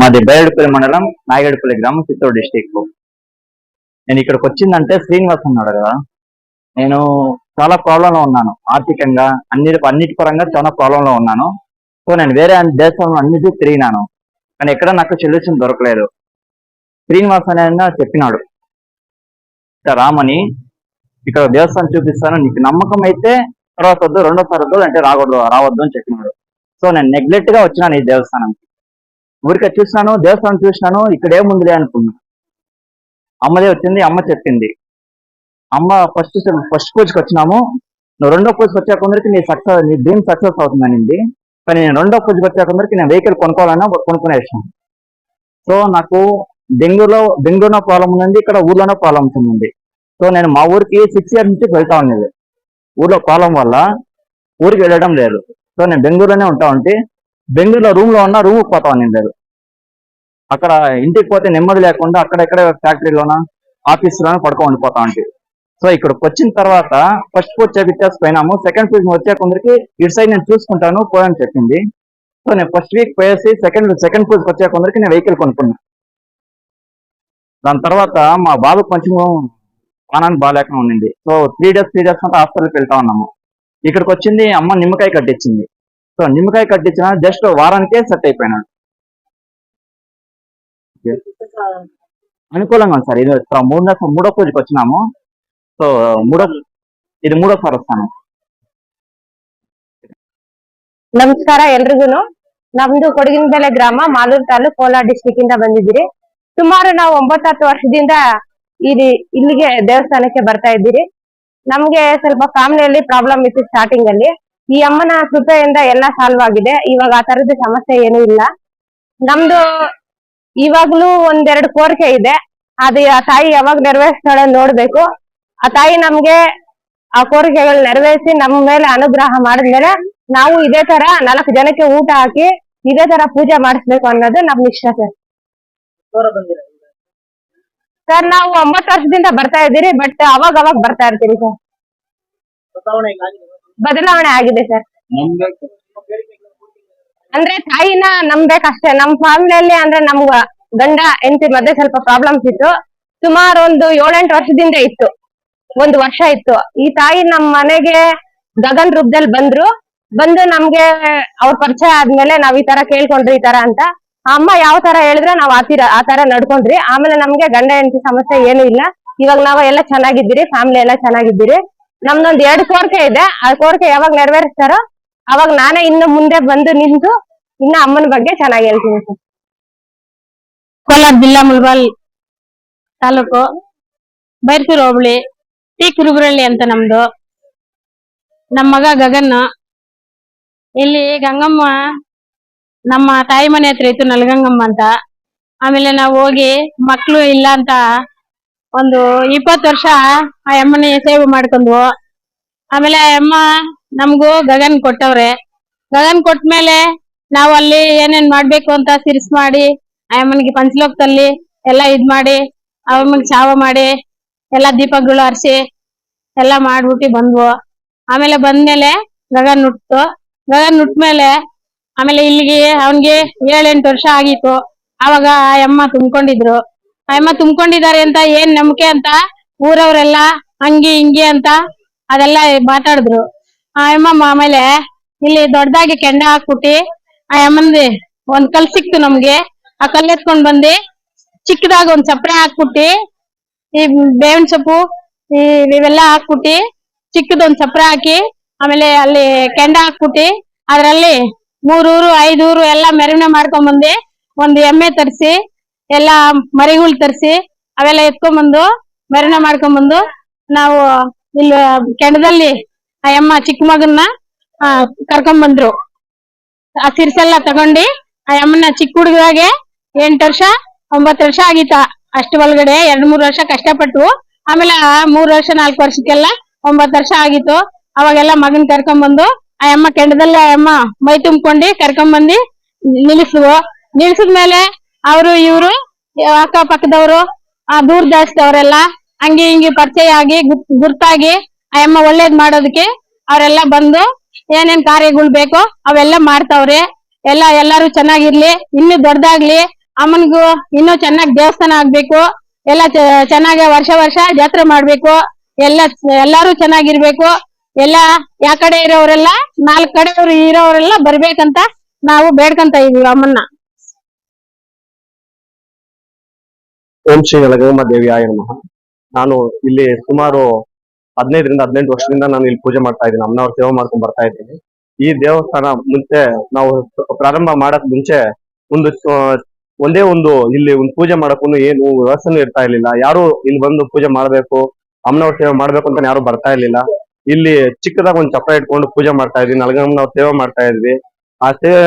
మాది బయలుపల్లి మండలం నాయగడపల్లి గ్రామం చిత్తూరు డిస్టిక్. నేను ఇక్కడికి వచ్చిందంటే శ్రీనివాస్ ఉన్నాడు కదా. నేను చాలా ప్రాబ్లంలో ఉన్నాను. ఆర్థికంగా అన్ని అన్నిటి పరంగా చాలా ప్రాబ్లంలో ఉన్నాను. సో నేను వేరే దేశంలో అన్నిటి తిరిగినాను. కానీ ఎక్కడ నాకు సొల్యూషన్ దొరకలేదు. శ్రీనివాస్ అనే చెప్పినాడు. ఇట్లా రామని ఇక్కడ దేవస్థానం చూపిస్తాను. నీకు నమ్మకం అయితే తర్వాత వద్దు రెండోసారి వద్దు అంటే రాకూడదు రావద్దు అని చెప్పినాడు. సో నేను నెగ్లెక్ట్గా వచ్చినాను ఈ దేవస్థానానికి. ఊరికే చూసినాను దేవస్థానం చూసినాను ఇక్కడ ఏముందిలే అనుకున్నా. అమ్మదే వచ్చింది అమ్మ చెప్పింది. అమ్మ ఫస్ట్ ఫస్ట్ పూజకి వచ్చినాము. నువ్వు రెండో పూజకి వచ్చే కొందరికి నీ సక్సెస్ నీ డ్రీమ్ సక్సెస్ అవుతుందనింది కానీ నేను రెండో పూజకి వచ్చే కొందరికి నేను వెహికల్ కొనుక్కోవాలన్నా కొనుక్కునేసాను సో నాకు బెంగళూరులో బెంగళూరులో ప్రాబ్లం ఉంది ఇక్కడ ఊర్లోనే ప్రాబ్లమ్స్ ఉంది సో నేను మా ఊరికి సిక్స్ ఇయర్స్ నుంచి వెళ్తా ఉండేది. ఊర్లో ప్రాబ్లం వల్ల ఊరికి వెళ్ళడం లేదు. సో నేను బెంగళూరులోనే ఉంటా ఉంటే బెంగళూరులో రూమ్లో ఉన్న రూమ్కి పోతా ఉండేది. అక్కడ ఇంటికి పోతే నెమ్మది లేకుండా అక్కడెక్కడ ఫ్యాక్టరీలోన ఆఫీస్లోనే పడుకో ఉండిపోతా ఉంటే సో ఇక్కడికి వచ్చిన తర్వాత ఫస్ట్ పూజ చేపించేసి పోయినాము సెకండ్ పూజ వచ్చే కొందరికి ఇటు సైడ్ నేను చూసుకుంటాను పోయని చెప్పింది. సో నేను ఫస్ట్ వీక్ పోయేసి సెకండ్ సెకండ్ పూజకి వచ్చే కొందరికి నేను వెహికల్ కొనుక్కున్నా. దాని తర్వాత మా బాబు కొంచెం ఆనంద్ బాగాలేక ఉండింది. So three days three days అంతా హాస్పిటల్కి వెళ్తా ఉన్నాము. ఇక్కడికి వచ్చింది అమ్మ నిమ్మకాయ కట్టించింది. సో నిమ్మకాయ కట్టించిన జస్ట్ వారానికే సెట్ అయిపోయినాడు. అనుకూలంగా ఉంది సార్ ఇది ఇప్పుడు మూడో మూడో పూజకి వచ్చినాము సో మూడో ఇది మూడోసారి వస్తాను ನಮಸ್ಕಾರ ಎಲ್ರಿಗೂನು ನಮ್ದು ಕೊಡಗಿನಬೆಲೆ ಗ್ರಾಮ ಮಾಲೂರು ತಾಲೂಕ್ ಕೋಲಾರ ಡಿಸ್ಟಿಕ್ ಇಂದ ಬಂದಿದ್ದೀರಿ ಸುಮಾರು ನಾವು ಒಂಬತ್ತು ಹತ್ತು ವರ್ಷದಿಂದ ಇಲ್ಲಿ ಇಲ್ಲಿಗೆ ದೇವಸ್ಥಾನಕ್ಕೆ ಬರ್ತಾ ಇದ್ದೀರಿ ನಮ್ಗೆ ಸ್ವಲ್ಪ ಫ್ಯಾಮಿಲಿಯಲ್ಲಿ ಪ್ರಾಬ್ಲಮ್ ಇತ್ತು ಸ್ಟಾರ್ಟಿಂಗ್ ಅಲ್ಲಿ ಈ ಅಮ್ಮನ ಕೃಪೆಯಿಂದ ಎಲ್ಲ ಸಾಲ್ವ್ ಆಗಿದೆ ಇವಾಗ ಆ ತರದ ಸಮಸ್ಯೆ ಏನೂ ಇಲ್ಲ ನಮ್ದು ಇವಾಗ್ಲೂ ಒಂದೆರಡು ಕೋರಿಕೆ ಇದೆ. ಅದು ಆ ತಾಯಿ ಯಾವಾಗ ನೆರವೇರಿಸ್ತಾಳೆ ನೋಡ್ಬೇಕು. ಆ ತಾಯಿ ನಮ್ಗೆ ಆ ಕೋರಿಕೆಗಳು ನೆರವೇರಿಸಿ ನಮ್ಮ ಮೇಲೆ ಅನುಗ್ರಹ ಮಾಡಿದ್ಮೇಲೆ ನಾವು ಇದೇ ತರ ನಾಲ್ಕು ಜನಕ್ಕೆ ಊಟ ಹಾಕಿ ಇದೇ ತರ ಪೂಜೆ ಮಾಡಿಸ್ಬೇಕು ಅನ್ನೋದು ನಮ್ ಇಷ್ಟ ಸರ್ ಸರ್ ನಾವು ಒಂಬತ್ತು ವರ್ಷದಿಂದ ಬರ್ತಾ ಇದ್ದೀರಿ ಬಟ್ ಅವಾಗ ಅವಾಗ ಬರ್ತಾ ಇರ್ತೀರಿ ಸರ್. ಬದಲಾವಣೆ ಆಗಿದೆ ಸರ್. ಅಂದ್ರೆ ತಾಯಿನ ನಂಬೇಕಷ್ಟೇ ನಮ್ ಫ್ಯಾಮಿಲಿಯಲ್ಲಿ ಅಂದ್ರೆ ನಮ್ಗ ಗಂಡ, ಹೆಂಡತಿ ಮಧ್ಯೆ ಸ್ವಲ್ಪ ಪ್ರಾಬ್ಲಮ್ಸ್ ಇತ್ತು. ಸುಮಾರು ಒಂದು ಏಳೆಂಟು ವರ್ಷದಿಂದ ಇತ್ತು. ಒಂದು ವರ್ಷ ಇತ್ತು. ಈ ತಾಯಿ ನಮ್ ಮನೆಗೆ ಗಗನ್ ರೂಪದಲ್ಲಿ ಬಂದ್ರು. ಬಂದು ನಮ್ಗೆ ಅವ್ರ ಪರಿಚಯ ಆದ್ಮೇಲೆ ನಾವ್ ಈ ತರ ಕೇಳ್ಕೊಂಡ್ರಿ, ಈ ತರ ಅಂತ. ಅಮ್ಮ ಯಾವ ತರ ಹೇಳಿದ್ರೆ ನಾವ್ ಆ ತೀರ, ಆ ತರ ನಡ್ಕೊಂಡ್ರಿ. ಆಮೇಲೆ ನಮ್ಗೆ ಗಂಡ, ಹೆಂಡತಿ ಸಮಸ್ಯೆ ಏನು ಇಲ್ಲ. ಇವಾಗ ನಾವು ಎಲ್ಲ ಚೆನ್ನಾಗಿದ್ದೀರಿ ಫ್ಯಾಮಿಲಿ ಎಲ್ಲ ಚೆನ್ನಾಗಿದ್ದೀರಿ. ನಮ್ದೊಂದ್ ಎರಡು ಕೋರಿಕೆ ಇದೆ. ಆ ಕೋರಿಕೆ ಯಾವಾಗ ನೆರವೇರಿಸ್ತಾರೋ ಅವಾಗ ನಾನೇ ಇನ್ನು ಮುಂದೆ ಬಂದು ನಿಂತು ಇನ್ನ ಅಮ್ಮನ ಬಗ್ಗೆ ಚೆನ್ನಾಗಿ ಹೇಳ್ತೀನಿ ಸರ್. ಕೋಲಾರ ಜಿಲ್ಲಾ ಮುಳಬಾಲ್ ತಾಲೂಕು ಬೈರ್ಸೂರು ಹೋಬಳಿ, ಟಿ ಕುರುಗುರಳ್ಳಿ ಅಂತ ನಮ್ದು. ನಮ್ಮ ಮಗ ಗಗನ್, ಇಲ್ಲಿ ಗಂಗಮ್ಮ ನಮ್ಮ ತಾಯಿ ಮನೆ ಹತ್ರ ಇತ್ತು ನಲ್ಗಂಗಮ್ಮ ಅಂತ. ಆಮೇಲೆ ನಾವು ಹೋಗಿ ಮಕ್ಕಳು ಇಲ್ಲ ಅಂತ ಒಂದು ಇಪ್ಪತ್ತು ವರ್ಷ ಆ ಅಮ್ಮನ ಸೇವೆ ಮಾಡ್ಕೊಂಡ್ವು. ಆಮೇಲೆ ಆ ಅಮ್ಮ ನಮಗೂ ಗಗನ್ ಕೊಟ್ಟವ್ರೆ. ಗಗನ್ ಕೊಟ್ಮೇಲೆ ನಾವು ಅಲ್ಲಿ ಏನೇನ್ ಮಾಡ್ಬೇಕು ಅಂತ ಸಿರಿಸ್ ಮಾಡಿ ಆ ಅಮ್ಮನಿಗೆ ಪಂಚಲೋಕದಲ್ಲಿ ಎಲ್ಲ ಇದ್ ಮಾಡಿ ಅಮ್ಮನಿಗೆ ಚಾವ ಮಾಡಿ, ಎಲ್ಲ ದೀಪಗಳು ಹರಿಸಿ ಎಲ್ಲ ಮಾಡ್ಬಿಟ್ಟು ಬಂದ್ವು. ಆಮೇಲೆ ಬಂದ್ಮೇಲೆ ಗಗನ್ ನುಟ್ಟು ಗಗನ್ ನುಟ್ಮೇಲೆ ಆಮೇಲೆ ಇಲ್ಲಿಗೆ ಅವನ್ಗೆ ಏಳೆಂಟು ವರ್ಷ ಆಗಿತ್ತು. ಅವಾಗ ಆ ಅಮ್ಮ ತುಂಬ್ಕೊಂಡಿದ್ರು. ಆ ಅಮ್ಮ ತುಂಬ್ಕೊಂಡಿದ್ದಾರೆ ಅಂತ ಏನ್ ನಂಬಿಕೆ ಅಂತ ಊರವ್ರೆಲ್ಲ ಹಂಗೆ ಹಿಂಗೆ ಅಂತ ಅದೆಲ್ಲ ಮಾತಾಡಿದ್ರು. ಆ ಅಮ್ಮ ಆಮೇಲೆ ಇಲ್ಲಿ ದೊಡ್ಡದಾಗಿ ಕೆಂಡ ಹಾಕ್ಬಿಟ್ಟಿ, ಆ ಯಮ್ಮಂದಿ ಒಂದ್ ಕಲ್ ಸಿಕ್ತು ನಮ್ಗೆ. ಆ ಕಲ್ ಎತ್ಕೊಂಡ್ ಬಂದಿ ಚಿಕ್ಕದಾಗ ಒಂದ್ ಚಪ್ರೆ ಹಾಕ್ಬಿಟ್ಟಿ, ಈ ಬೇವಿನ ಸೊಪ್ಪು, ಈ ಇವೆಲ್ಲ ಹಾಕ್ಬಿಟ್ಟಿ ಚಿಕ್ಕದೊಂದ್ ಚಪ್ರ ಹಾಕಿ, ಆಮೇಲೆ ಅಲ್ಲಿ ಕೆಂಡ ಹಾಕ್ಬಿಟ್ಟಿ, ಅದ್ರಲ್ಲಿ ಮೂರೂರು, ಐದೂರು ಎಲ್ಲಾ ಮೆರವಣೆ ಮಾಡ್ಕೊಂಡ್ ಬಂದಿ ಒಂದ್ ಎಮ್ಮೆ ತರಿಸಿ, ಎಲ್ಲಾ ಮರಿಗಳು ತರಿಸಿ, ಅವೆಲ್ಲ ಎತ್ಕೊಂಡ್ಬಂದು ಮೆರವಣೆ ಮಾಡ್ಕೊಂಡ್ ಬಂದು ನಾವು ಇಲ್ಲಿ ಕೆಂಡದಲ್ಲಿ ಅಮ್ಮ, ಚಿಕ್ಕ ಮಗನ್ನ ಕರ್ಕೊಂಡ್ ಬಂದ್ರು. ಆ ಸಿರ್ಸೆಲ್ಲ ತಗೊಂಡಿ ಅಯ್ಯಮ್ಮನ ಚಿಕ್ಕ ಹುಡುಗದಾಗೆ ಎಂಟು ವರ್ಷ, ಒಂಬತ್ತು ವರ್ಷ ಆಗಿತ್ತ. ಅಷ್ಟು ಒಳಗಡೆ ಎರಡ್ ಮೂರ್ ವರ್ಷ ಕಷ್ಟಪಟ್ಟು ಆಮೇಲೆ ಮೂರ್ ವರ್ಷ, ನಾಲ್ಕು ವರ್ಷಕ್ಕೆಲ್ಲ ಒಂಬತ್ತು ವರ್ಷ ಆಗಿತ್ತು. ಅವಾಗೆಲ್ಲ ಮಗನ್ ಕರ್ಕೊಂಡ್ ಬಂದು ಆ ಕೆಂಡದಲ್ಲಿ ಅಮ್ಮ, ಮೈ ತುಂಬಿಕೊಂಡು ಕರ್ಕೊಂಡ್ ಬಂದು ನಿಲ್ಸಿದ್ವು ನಿಲ್ಸಿದ್ಮೇಲೆ ಅವರು, ಇವರು ಅಕ್ಕ ಪಕ್ಕದವ್ರು ಆ ದೂರ ದೇಶದವರೆಲ್ಲ ಹಂಗೆ ಹಿಂಗೆ ಪರಿಚಯ ಆಗಿ ಗುರ್ತ್- ಗುರ್ತಾಗಿ ಆ ಅಮ್ಮ ಒಳ್ಳೇದ್ ಮಾಡೋದಕ್ಕೆ ಅವರೆಲ್ಲ ಬಂದು ಏನೇನ್ ಕಾರ್ಯಗಳು ಬೇಕೋ ಅವೆಲ್ಲ ಮಾಡ್ತಾವ್ರೆ. ಎಲ್ಲ, ಎಲ್ಲಾರು ಚೆನ್ನಾಗಿರ್ಲಿ, ಇನ್ನು ದೊಡ್ಡದಾಗ್ಲಿ ಅಮ್ಮನಿಗೂ ಇನ್ನೂ ಚೆನ್ನಾಗಿ ದೇವಸ್ಥಾನ ಆಗ್ಬೇಕು, ಎಲ್ಲ ಚೆನ್ನಾಗಿ ವರ್ಷ ವರ್ಷ ಜಾತ್ರೆ ಮಾಡ್ಬೇಕು, ಎಲ್ಲ ಎಲ್ಲಾರು ಚೆನ್ನಾಗಿರ್ಬೇಕು, ಎಲ್ಲ ಯಾ ಕಡೆ ಇರೋರೆಲ್ಲ, ನಾಲ್ಕ್ ಕಡೆ ಇರೋರೆಲ್ಲ ಬರ್ಬೇಕಂತ ನಾವು ಬೇಡ್ಕಂತ ಇದೀವಿ ಅಮ್ಮನ್ನ. ಓಂ ಶ್ರೀ ನಲಗಮ್ಮ ದೇವಿ ನಮಃ. ನಾನು ಇಲ್ಲಿ ಸುಮಾರು ಹದಿನೈದರಿಂದ ಹದಿನೆಂಟು ವರ್ಷದಿಂದ ನಾನು ಇಲ್ಲಿ ಪೂಜೆ ಮಾಡ್ತಾ ಇದ್ದೀನಿ, ಅಮ್ಮನವ್ರ ಸೇವೆ ಮಾಡ್ಕೊಂಡು ಬರ್ತಾ ಇದ್ದೀನಿ. ಈ ದೇವಸ್ಥಾನ ಮುಂಚೆ ನಾವು ಪ್ರಾರಂಭ ಮಾಡಕ್ ಮುಂಚೆ ಒಂದು ಒಂದೇ ಒಂದು ಇಲ್ಲಿ ಒಂದು ಪೂಜೆ ಮಾಡಕ್ಕೂ ಏನು ವ್ಯವಸ್ಥೆನೂ ಇರ್ತಾ ಇರ್ಲಿಲ್ಲ. ಯಾರು ಇಲ್ಲಿ ಬಂದು ಪೂಜೆ ಮಾಡ್ಬೇಕು, ಅಮ್ಮನವ್ರ ಸೇವೆ ಮಾಡ್ಬೇಕು ಅಂತ ಯಾರು ಬರ್ತಾ ಇರ್ಲಿಲ್ಲ. ಇಲ್ಲಿ ಚಿಕ್ಕದಾಗ ಒಂದು ಚಪ್ರ ಇಟ್ಕೊಂಡು ಪೂಜೆ ಮಾಡ್ತಾ ಇದ್ವಿ, ನಲಗಮ್ಮನವ್ರ ಸೇವೆ ಮಾಡ್ತಾ ಇದ್ವಿ. ಆ ಸೇವೆ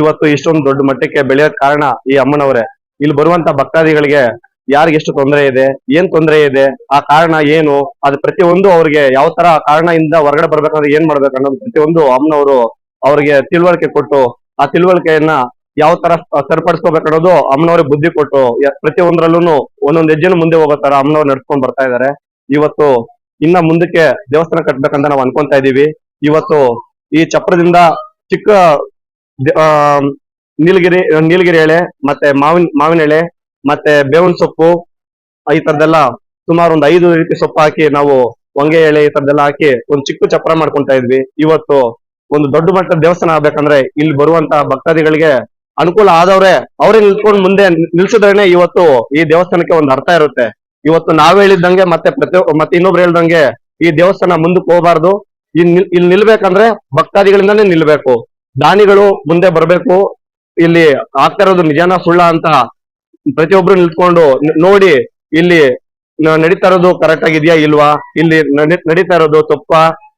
ಇವತ್ತು ಇಷ್ಟೊಂದು ದೊಡ್ಡ ಮಟ್ಟಕ್ಕೆ ಬೆಳೆಯೋದ್ ಕಾರಣ ಈ ಅಮ್ಮನವರೇ. ಇಲ್ಲಿ ಬರುವಂತ ಭಕ್ತಾದಿಗಳಿಗೆ ಯಾರಿಗೆ ಎಷ್ಟು ತೊಂದರೆ ಇದೆ, ಏನ್ ತೊಂದರೆ ಇದೆ, ಆ ಕಾರಣ ಏನು, ಅದು ಪ್ರತಿಯೊಂದು ಅವ್ರಿಗೆ ಯಾವ ತರ ಕಾರಣದಿಂದ ಹೊರಗಡೆ ಬರ್ಬೇಕಂದ್ರೆ ಏನ್ ಮಾಡ್ಬೇಕು ಅನ್ನೋದು ಪ್ರತಿಯೊಂದು ಅಮ್ಮನವರು ಅವ್ರಿಗೆ ತಿಳುವಳಿಕೆ ಕೊಟ್ಟು, ಆ ತಿಳುವಳಿಕೆಯನ್ನ ಯಾವ ತರ ಸರಿಪಡಿಸ್ಕೋಬೇಕನ್ನೋದು ಅಮ್ಮನವ್ರಿಗೆ ಬುದ್ಧಿ ಕೊಟ್ಟು ಪ್ರತಿಯೊಂದರಲ್ಲೂ ಒಂದೊಂದು ಹೆಜ್ಜೆನು ಮುಂದೆ ಹೋಗೋ ತರ ಅಮ್ಮನವ್ರು ನಡ್ಸ್ಕೊಂಡ್ ಬರ್ತಾ ಇದಾರೆ. ಇವತ್ತು ಇನ್ನ ಮುಂದಕ್ಕೆ ದೇವಸ್ಥಾನ ಕಟ್ಬೇಕಂತ ನಾವು ಅನ್ಕೊಂತಾ ಇದೀವಿ. ಇವತ್ತು ಈ ಚಪ್ರದಿಂದ ಚಿಕ್ಕ ನೀಲಗಿರಿ ನೀಲಗಿರಿ ಎಳೆ ಮತ್ತೆ ಮಾವಿನ ಮಾವಿನ ಎಳೆ ಮತ್ತೆ ಬೇವನ್ ಸೊಪ್ಪು, ಈ ತರದೆಲ್ಲ ಸುಮಾರು ಒಂದು ಐದು ರೀತಿ ಸೊಪ್ಪು ಹಾಕಿ ನಾವು ಹೊಂಗೆ ಎಳೆ ಈ ತರದೆಲ್ಲ ಹಾಕಿ ಒಂದು ಚಿಕ್ಕ ಚಪ್ರ ಮಾಡ್ಕೊಂತಾ ಇದ್ವಿ. ಇವತ್ತು ಒಂದು ದೊಡ್ಡ ಮಟ್ಟದ ದೇವಸ್ಥಾನ ಆಗ್ಬೇಕಂದ್ರೆ ಇಲ್ಲಿ ಬರುವಂತ ಭಕ್ತಾದಿಗಳಿಗೆ ಅನುಕೂಲ ಆದವ್ರೆ ಅವರೇ ನಿಲ್ಕೊಂಡು ಮುಂದೆ ನಿಲ್ಸಿದ್ರೇನೆ ಇವತ್ತು ಈ ದೇವಸ್ಥಾನಕ್ಕೆ ಒಂದು ಅರ್ಥ ಇರುತ್ತೆ. ಇವತ್ತು ನಾವ್ ಹೇಳಿದಂಗೆ ಮತ್ತೆ ಪ್ರತಿ ಮತ್ತೆ ಇನ್ನೊಬ್ರು ಹೇಳ್ದಂಗೆ ಈ ದೇವಸ್ಥಾನ ಮುಂದಕ್ಕೆ ಹೋಗಬಾರ್ದು. ಇಲ್ಲಿ ನಿಲ್ಬೇಕಂದ್ರೆ ಭಕ್ತಾದಿಗಳಿಂದಾನೇ ನಿಲ್ಬೇಕು. ದಾನಿಗಳು ಮುಂದೆ ಬರ್ಬೇಕು. ಇಲ್ಲಿ ಆಗ್ತಾ ಇರೋದು ನಿಜಾನ ಸುಳ್ಳ ಅಂತ ಪ್ರತಿಯೊಬ್ರು ನಿಂತ್ಕೊಂಡು ನೋಡಿ, ಇಲ್ಲಿ ನಡೀತಾ ಇರೋದು ಕರೆಕ್ಟ್ ಆಗಿದ್ಯಾ ಇಲ್ವಾ? ಇಲ್ಲಿ ನಡಿ- ನಡೀತಾ ಇರೋದು ತಪ್ಪ?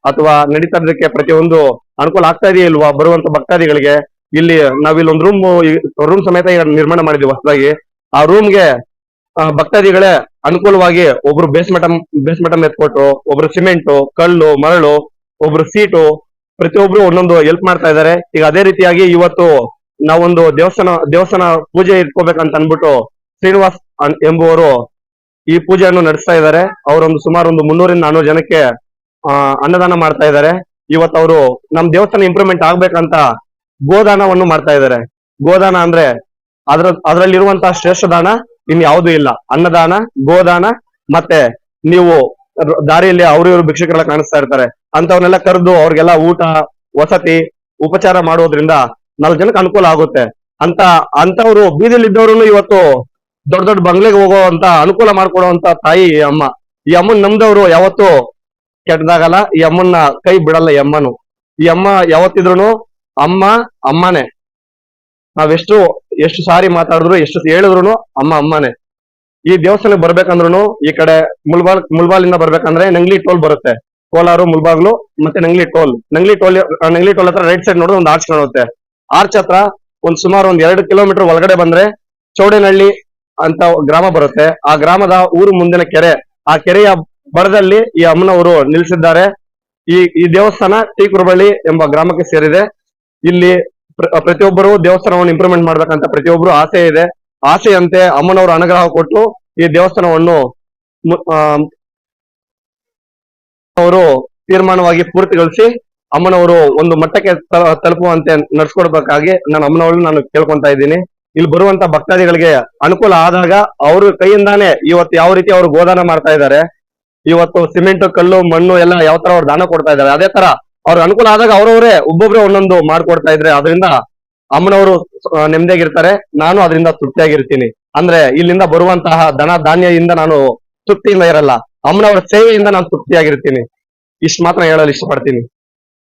ಅಥವಾ ನಡೀತಾ ಇರೋದಕ್ಕೆ ಪ್ರತಿಯೊಂದು ಅನುಕೂಲ ಆಗ್ತಾ ಇದೆಯಾ ಇಲ್ವಾ ಬರುವಂತ ಭಕ್ತಾದಿಗಳಿಗೆ? ಇಲ್ಲಿ ನಾವಿಲ್ಲಿ ಒಂದು ರೂಮ್ ರೂಮ್ ಸಮೇತ ನಿರ್ಮಾಣ ಮಾಡಿದ್ವಿ ಹೊಸದಾಗಿ. ಆ ರೂಮ್ಗೆ ಭಕ್ತಾದಿಗಳೇ ಅನುಕೂಲವಾಗಿ ಒಬ್ರು ಬೇಸ್ಮೆಂಟ್ ಬೇಸ್ಮಟಮ್ ಎತ್ಕೊಟ್ರು ಒಬ್ರು ಸಿಮೆಂಟು ಕಲ್ಲು, ಮರಳು, ಒಬ್ರು ಸೀಟು ಪ್ರತಿಯೊಬ್ರು ಒಂದೊಂದು ಹೆಲ್ಪ್ ಮಾಡ್ತಾ ಇದಾರೆ ಈಗ ಅದೇ ರೀತಿಯಾಗಿ ಇವತ್ತು ನಾವೊಂದು ದೇವಸ್ಥಾನ ದೇವಸ್ಥಾನ ಪೂಜೆ ಇಟ್ಕೋಬೇಕಂತ ಅನ್ಬಿಟ್ಟು ಶ್ರೀನಿವಾಸ್ ಎಂಬುವರು ಈ ಪೂಜೆಯನ್ನು ನಡೆಸ್ತಾ ಇದ್ದಾರೆ. ಅವರೊಂದು ಸುಮಾರು ಒಂದು ಮುನ್ನೂರಿಂದ ನಾನೂರು ಜನಕ್ಕೆ ಅನ್ನದಾನ ಮಾಡ್ತಾ ಇದ್ದಾರೆ. ಇವತ್ತು ಅವರು ನಮ್ ದೇವಸ್ಥಾನ ಇಂಪ್ರೂವ್ಮೆಂಟ್ ಆಗ್ಬೇಕಂತ ಗೋದಾನವನ್ನು ಮಾಡ್ತಾ ಇದ್ದಾರೆ. ಗೋದಾನ ಅಂದ್ರೆ ಅದ್ರ ಅದರಲ್ಲಿರುವಂತಹ ಶ್ರೇಷ್ಠ ದಾನ ಇನ್ ಯಾವುದು ಇಲ್ಲ. ಅನ್ನದಾನ, ಗೋದಾನ ಮತ್ತೆ ನೀವು ದಾರಿಯಲ್ಲಿ ಅವರು ಇವರು ಭಿಕ್ಷಕರೆಲ್ಲ ಕಾಣಿಸ್ತಾ ಇರ್ತಾರೆ. ಅಂತವ್ರನ್ನೆಲ್ಲ ಕರೆದು ಅವ್ರಿಗೆಲ್ಲ ಊಟ, ವಸತಿ, ಉಪಚಾರ ಮಾಡೋದ್ರಿಂದ ನಾಲ್ಕು ಜನಕ್ಕೆ ಅನುಕೂಲ ಆಗುತ್ತೆ. ಅಂತ, ಅಂತವ್ರು ಬೀದಿಲಿದ್ದವ್ರು ಇವತ್ತು ದೊಡ್ಡ ದೊಡ್ಡ ಬಂಗ್ಲೆಗೆ ಅಂತ ಅನುಕೂಲ ಮಾಡ್ಕೊಡುವಂತ ತಾಯಿ ಅಮ್ಮ. ಈ ಅಮ್ಮನ್ ನಮ್ದವ್ರು ಯಾವತ್ತು ಕೆಟ್ಟದಾಗಲ್ಲ. ಈ ಅಮ್ಮನ್ನ ಕೈ ಬಿಡಲ್ಲ ಈ ಅಮ್ಮನು. ಈ ಅಮ್ಮ ಯಾವತ್ತಿದ್ರು ಅಮ್ಮ, ಅಮ್ಮನೇ. ನಾವೆಷ್ಟು, ಎಷ್ಟು ಸಾರಿ ಮಾತಾಡಿದ್ರು, ಎಷ್ಟು ಹೇಳಿದ್ರು ಅಮ್ಮ, ಅಮ್ಮನೆ. ಈ ದೇವಸ್ಥಾನಕ್ಕೆ ಬರ್ಬೇಕಂದ್ರು ಈ ಕಡೆ ಮುಲ್ಬಾಲ್, ಮುಲ್ಬಾಲಿಂದ ಬರ್ಬೇಕಂದ್ರೆ ನಂಗ್ಲಿ ಟೋಲ್ ಬರುತ್ತೆ. ಕೋಲಾರು, ಮುಲ್ಬಾಗ್ಲು ಮತ್ತೆ Nangli toll. Nangli toll Nangli toll ಹತ್ರ ರೈಟ್ ಸೈಡ್ ನೋಡಿದ್ರೆ ಒಂದು ಆರ್ಚ್ ಕಾಣುತ್ತೆ. ಆರ್ಚ್ ಹತ್ರ ಒಂದ್ ಸುಮಾರು ಒಂದ್ ಎರಡು ಕಿಲೋಮೀಟರ್ ಒಳಗಡೆ ಬಂದ್ರೆ ಚೌಡೇನಹಳ್ಳಿ ಅಂತ ಗ್ರಾಮ ಬರುತ್ತೆ. ಆ ಗ್ರಾಮದ ಊರು ಮುಂದಿನ ಕೆರೆ. ಆ ಕೆರೆಯ ಬಡದಲ್ಲಿ ಈ ಅಮ್ಮನವರು ನಿಲ್ಸಿದ್ದಾರೆ ಈ ಈ ದೇವಸ್ಥಾನ ಟಿ ಕುರುಬಳ್ಳಿ ಎಂಬ ಗ್ರಾಮಕ್ಕೆ ಸೇರಿದೆ. ಇಲ್ಲಿ ಪ್ರ- ಪ್ರತಿಯೊಬ್ಬರು ದೇವಸ್ಥಾನವನ್ನು ಇಂಪ್ರೂವ್ಮೆಂಟ್ ಮಾಡ್ಬೇಕಂತ ಪ್ರತಿಯೊಬ್ಬರು ಆಸೆ ಇದೆ. ಆಸೆಯಂತೆ ಅಮ್ಮನವರು ಅನುಗ್ರಹ ಕೊಟ್ಟು ಈ ದೇವಸ್ಥಾನವನ್ನು ಅವರು ತೀರ್ಮಾನವಾಗಿ ಪೂರ್ತಿಗೊಳಿಸಿ ಅಮ್ಮನವರು ಒಂದು ಮಟ್ಟಕ್ಕೆ ತಲುಪುವಂತೆ ನಡ್ಸ್ಕೊಡ್ಬೇಕಾಗಿ ನಾನು ಅಮ್ಮನವ್ರನ್ನ ನಾನು ಕೇಳ್ಕೊಂತಾ ಇದ್ದೀನಿ. ಇಲ್ಲಿ ಬರುವಂತ ಭಕ್ತಾದಿಗಳಿಗೆ ಅನುಕೂಲ ಆದಾಗ ಅವ್ರ ಕೈಯಿಂದಾನೆ ಇವತ್ತು ಯಾವ ರೀತಿ ಅವರು ಗೋದಾನ ಮಾಡ್ತಾ ಇದ್ದಾರೆ, ಇವತ್ತು ಸಿಮೆಂಟ್, ಕಲ್ಲು, ಮಣ್ಣು ಎಲ್ಲ ಯಾವ ತರ ಅವ್ರು ದಾನ ಕೊಡ್ತಾ ಇದ್ದಾರೆ, ಅದೇ ತರ ಅವ್ರ ಅನುಕೂಲ ಆದಾಗ ಅವ್ರವರೇ ಒಬ್ಬೊಬ್ರೆ ಒಂದೊಂದು ಮಾಡ್ಕೊಡ್ತಾ ಇದ್ರೆ ಅದರಿಂದ ಅಮ್ಮನವರು ನೆಮ್ಮದಿಯಾಗಿರ್ತಾರೆ. ನಾನು ಅದರಿಂದ ತೃಪ್ತಿಯಾಗಿರ್ತೀನಿ. ಅಂದ್ರೆ ಇಲ್ಲಿಂದ ಬರುವಂತಹ ಧನ ಧಾನ್ಯದಿಂದ ನಾನು ತೃಪ್ತಿಯಿಂದ ಇರಲ್ಲ. ಅಮ್ಮನವರ ಸೇವೆಯಿಂದ ನಾನು ತೃಪ್ತಿಯಾಗಿರ್ತೀನಿ. ಇಷ್ಟು ಮಾತ್ರ ಹೇಳಲು ಇಷ್ಟಪಡ್ತೀನಿ.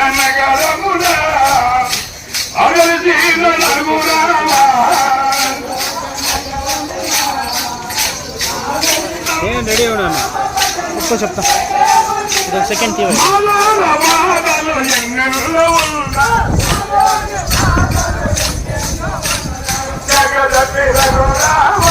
ఏం అగలసిన నగురామా రెడీ ఉన్నాను ఒక్క చెప్తా. ఇది సెకండ్ తీవ జగదపి రఘురామ